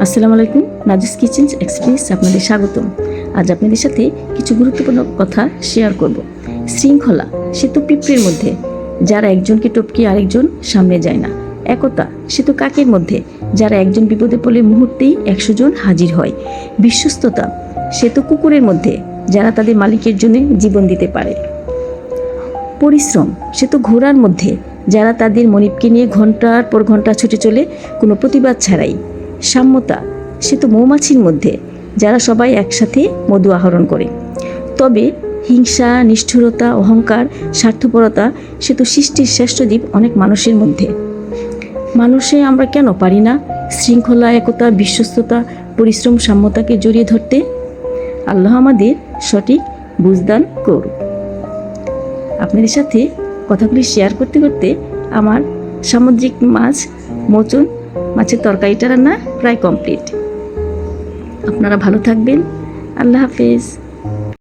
আসসালামু আলাইকুম, Najis kitchen express আপনাদের স্বাগতম। আজ আপনাদের সাথে কিছু গুরুত্বপূর্ণ কথা শেয়ার করব। শৃঙ্খলা সে তো পিঁপড়ের মধ্যে। যারা একজনকে টপকিয়ে আরেকজন সামনে যায় না। একতা সে তো কাকের মধ্যে। যারা একজন বিপদে পড়লে মুহূর্তেই একশো জন হাজির হয়। বিশ্বস্ততা সে তো কুকুরের মধ্যে। যারা তাদের মালিকের জন্য জীবন দিতে পারে। পরিশ্রম সে তো ঘোড়ার মধ্যে। যারা তাদের মনিবকে নিয়ে ঘণ্টার পর ঘণ্টা ছুটে চলে, কোনো প্রতিবাদ ছাড়াই। সাম্যতা, সে তো মৌমাছির মধ্যে, যারা সবাই একসাথে মধু আহরণ করে। তবে হিংসা, নিষ্ঠুরতা, অহংকার, স্বার্থপরতা, সে তো সৃষ্টির শ্রেষ্ঠ দ্বীপ অনেক মানুষের মধ্যে। মানুষে আমরা কেন পারি না শৃঙ্খলা, একতা, বিশ্বস্ততা, পরিশ্রম, সাম্যতাকে জড়িয়ে ধরতে? আল্লাহ আমাদের সঠিক বুঝদান করুক। আপনাদের সাথে কথাগুলি শেয়ার করতে করতে আমার সামুদ্রিক মাছ মোচন মাছের তরকারিটা রান্না প্রায় কমপ্লিট। আপনারা ভালো থাকবেন। আল্লাহ হাফেজ।